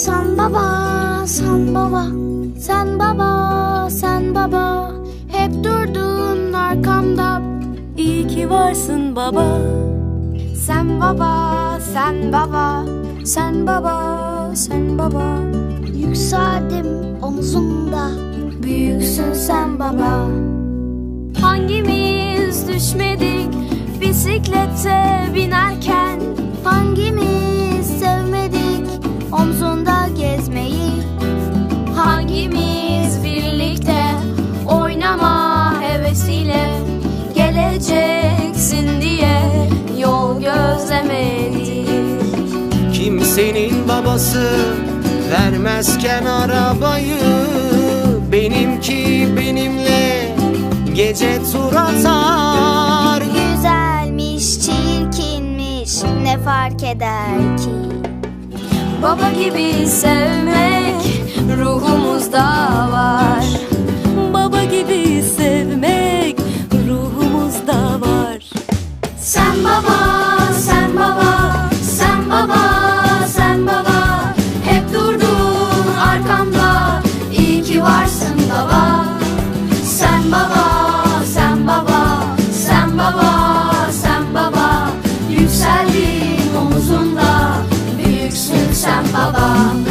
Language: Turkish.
Sen baba, sen baba, sen baba, sen baba. Hep durdun arkamda. İyi ki varsın baba. Sen baba, sen baba, sen baba, sen baba. Yükseldim omuzumda. Büyüksün sen baba. Hangimiz Kimsenin babası vermezken arabayı Benimki benimle gece tur atar Güzelmiş, çirkinmiş ne fark eder ki? Baba gibi sevme fala.